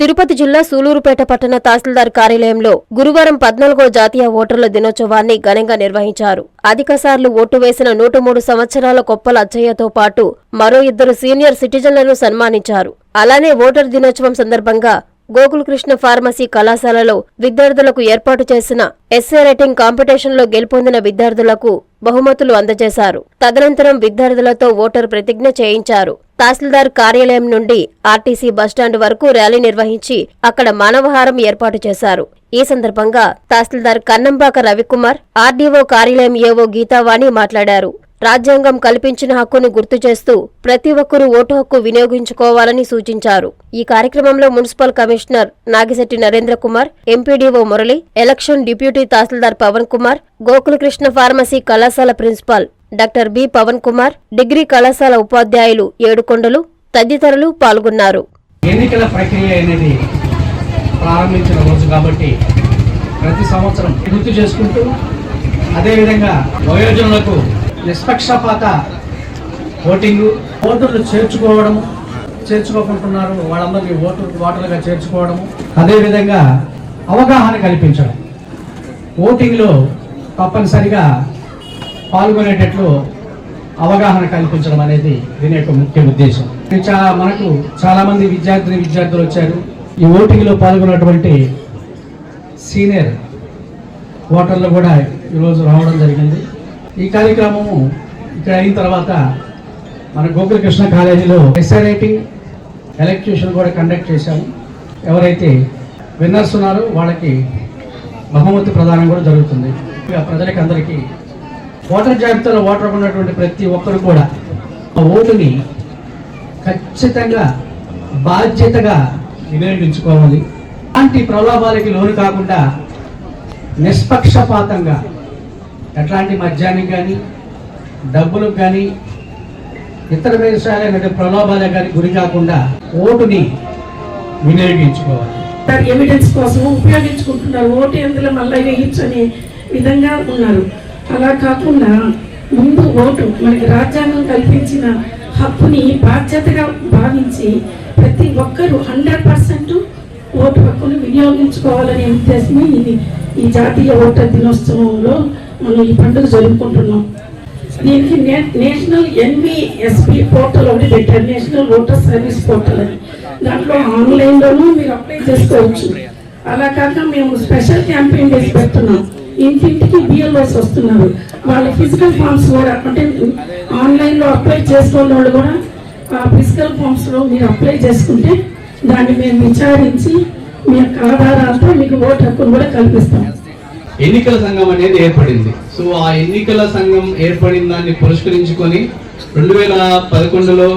తిరుపతి జిల్లా సూలూరుపేట పట్టణ తహసీల్దార్ కార్యాలయంలో గురువారం పద్నాలుగో జాతీయ ఓటర్ల దినోత్సవాన్ని ఘనంగా నిర్వహించారు. అధిక సార్లు ఓటు వేసిన నూట మూడు సంవత్సరాల కొప్పల అచ్చయ్యతో పాటు మరో ఇద్దరు సీనియర్ సిటిజన్లను సన్మానించారు. అలానే ఓటర్ దినోత్సవం సందర్భంగా గోకులకృష్ణ ఫార్మసీ కళాశాలలో విద్యార్థులకు ఏర్పాటు చేసిన ఎస్ఏ రైటింగ్ కాంపిటీషన్లో గెలుపొందిన విద్యార్థులకు బహుమతులు అందజేశారు. తదనంతరం విద్యార్థులతో ఓటరు ప్రతిజ్ఞ చేయించారు. తహసీల్దార్ కార్యాలయం నుండి ఆర్టీసీ బస్టాండ్ వరకు ర్యాలీ నిర్వహించి అక్కడ మానవహారం ఏర్పాటు చేశారు. ఈ సందర్భంగా తహసీల్దార్ కన్నంబాక రవికుమార్ ఆర్డీఓ కార్యాలయం ఏవో గీతావాణి మాట్లాడారు. రాజ్యాంగం కల్పించిన హక్కును గుర్తు చేస్తూ ప్రతి ఒక్కరూ ఓటు హక్కు వినియోగించుకోవాలని సూచించారు. ఈ కార్యక్రమంలో municipal commissioner Nagisetti Narendra Kumar MPDO Murali election deputy tahsildar Pavan Kumar Gokulakrishna pharmacy కళాశాల principal doctor B Pavan Kumar degree కళాశాల ఉపాధ్యాయులు ఏడుకొండలు తదితరులు పాల్గొన్నారు. ఎన్నికల ప్రక్రియ అనేది ప్రారంభించిన రోజు కాబట్టి ప్రతి సంవత్సరం గుర్తు చేసుకుంటూ అదేవిధంగా వయోజనులకు నిష్పక్షపాత ఓటింగు. ఓటర్లు చేర్చుకోవడము చేర్చుకోకుంటున్నారు. వాళ్ళందరినీ ఓటు ఓటర్లుగా చేర్చుకోవడము. అదేవిధంగా అవగాహన కల్పించడం. ఓటింగ్లో తప్పనిసరిగా పాల్గొనేటట్లు అవగాహన కల్పించడం అనేది దీని యొక్క ముఖ్య ఉద్దేశం. ఇది చా- మనకు చాలా మంది విద్యార్థిని విద్యార్థులు వచ్చారు. ఈ ఓటింగ్లో పాల్గొన్నటువంటి సీనియర్ ఓటర్లు కూడా ఈరోజు రావడం జరిగింది. ఈ కార్యక్రమము ఇక్కడ అయిన తర్వాత మన గోకులకృష్ణ కాలేజీలో ఎస్ఐ రైటింగ్ కూడా కండక్ట్ చేశాము. ఎవరైతే విన్నర్స్ ఉన్నారో వాళ్ళకి బహుమతి ప్రదానం కూడా జరుగుతుంది. ఇక ప్రజలకి అందరికీ ఓటర్ జాబితాలో ఓటర్ ఉన్నటువంటి ప్రతి ఒక్కరు కూడా ఆ ఓటుని ఖచ్చితంగా బాధ్యతగా వినియోగించుకోవాలి అలాంటి ప్రలోభాలకి లోను కాకుండా నిష్పక్షపాతంగా ఎట్లాంటి మద్యానికి కానీ డబ్బులకు కానీ ఇతర విషయాలైన ప్రలోభాలకు కానీ గురి కాకుండా ఓటుని వినియోగించుకోవాలి. ఎవిడెన్స్ కోసం ఉపయోగించుకుంటున్నారు. ఓటు ఎందులో మళ్ళీ వేయించని విధంగా ఉన్నారు. అలా కాకుండా ముందు ఓటు మనకి రాజ్యాంగం కల్పించిన హక్కుని బాధ్యతగా భావించి ప్రతి ఒక్కరూ హండ్రెడ్ పర్సెంట్ ఓటు హక్కును వినియోగించుకోవాలనే ఉద్దేశమే ఇది. ఈ జాతీయ ఓటర్ దినోత్సవంలో మనం ఈ పండుగ జరుపుకుంటున్నాం. దీనికి నే- నేషనల్ ఎన్విఎస్పి పోర్టల్ ఒకటి పెట్టారు. నేషనల్ ఓటర్ సర్వీస్ పోర్టల్ అని. దాంట్లో ఆన్లైన్లోనూ మీరు అప్లై చేసుకోవచ్చు. అలా కాక మేము స్పెషల్ క్యాంపెయిన్ చేసి పెడుతున్నాం. ఇంటింటికి బిఎల్ఓస్ వస్తున్నారు. వాళ్ళ ఫిజికల్ ఫామ్స్ కూడా అంటే ఆన్లైన్లో అప్లై చేసుకున్న వాళ్ళు కూడా ఆ ఫిజికల్ ఫామ్స్లో మీరు అప్లై చేసుకుంటే దాన్ని మేము విచారించి మీ యొక్క ఆధారాలతో మీకు ఓటు హక్కును కూడా కల్పిస్తాం. ఎన్నికల సంఘం అనేది ఏర్పడింది. సో ఆ ఎన్నికల సంఘం ఏర్పడిన దాన్ని పురస్కరించుకొని రెండు వేల పదకొండులో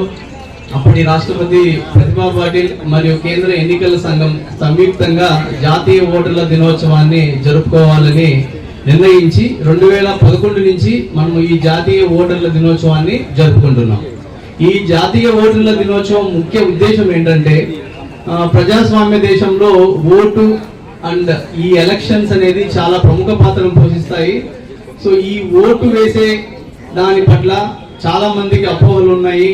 అప్పటి రాష్ట్రపతి ప్రతిభా పాటిల్ మరియు కేంద్ర ఎన్నికల సంఘం సంయుక్తంగా జాతీయ ఓటర్ల దినోత్సవాన్ని జరుపుకోవాలని నిర్ణయించి రెండు వేల పదకొండు నుంచి మనం ఈ జాతీయ ఓటర్ల దినోత్సవాన్ని జరుపుకుంటున్నాం. ఈ జాతీయ ఓటర్ల దినోత్సవం ముఖ్య ఉద్దేశం ఏంటంటే ప్రజాస్వామ్య దేశంలో ఓటు అండ్ ఈ ఎలక్షన్స్ అనేది చాలా ప్రముఖ పాత్రను పోషిస్తాయి. సో ఈ ఓటు వేసే దాని పట్ల చాలా మందికి అపోహలు ఉన్నాయి.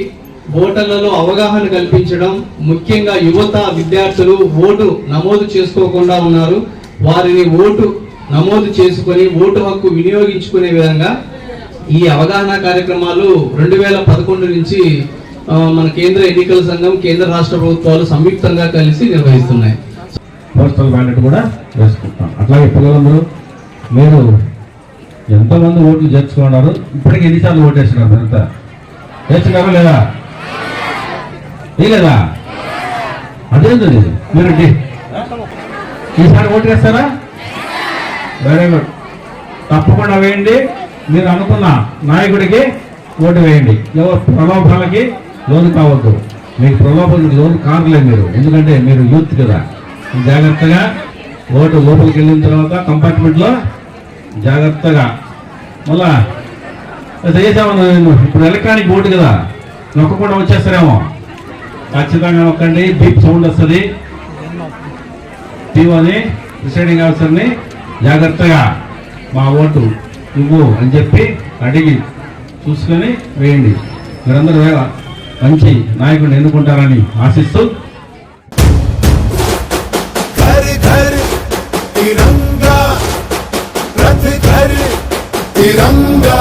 ఓటర్లలో అవగాహన కల్పించడం ముఖ్యంగా యువత విద్యార్థులు ఓటు నమోదు చేసుకోకుండా ఉన్నారు. వారిని ఓటు నమోదు చేసుకొని ఓటు హక్కు వినియోగించుకునే విధంగా ఈ అవగాహన కార్యక్రమాలు రెండు వేల పదకొండు నుంచి మన కేంద్ర ఎన్నికల సంఘం కేంద్ర రాష్ట్ర ప్రభుత్వాలు సంయుక్తంగా కలిసి నిర్వహిస్తున్నాయి. పోస్టల్ బ్యాలెట్ కూడా వేసుకుంటాం. అట్లాగే పిల్లలందరూ మీరు ఎంతమంది ఓట్లు చేర్చుకున్నారు ఇప్పటికి ఎన్నిసార్లు ఓటేస్తున్నారు మీరంతా వేస్తున్నారా లేదా? లేదా అదేంటది మీరు ఈసారి ఓటు వేస్తారా? Very good. తప్పకుండా వేయండి. మీరు అనుకున్న నాయకుడికి ఓటు వేయండి. ఎవరు ప్రలోభాలకి లోను కావద్దు. మీకు ప్రలోభాలకి లోను కారలేదు మీరు. ఎందుకంటే మీరు యూత్ కదా. జాగ్రత్తగా ఓటు లోపలికి వెళ్ళిన తర్వాత కంపార్ట్మెంట్లో జాగ్రత్తగా. మళ్ళా చేసామన్నా నేను ఇప్పుడు ఎలక్ట్రానిక్ ఓటు కదా నొక్కకుండా వచ్చేస్తారేమో. ఖచ్చితంగా నొక్కండి బీప్ సౌండ్ వస్తుంది. టీవోని ప్రిసైడింగ్ ఆఫీసర్ని జాగ్రత్తగా మా ఓటు ఇవ్వు అని చెప్పి అడిగి చూసుకొని వేయండి. మీరందరూ మంచి నాయకుడిని ఎన్నుకుంటారని ఆశిస్తూ तिरंगा रथ धर तिरंगा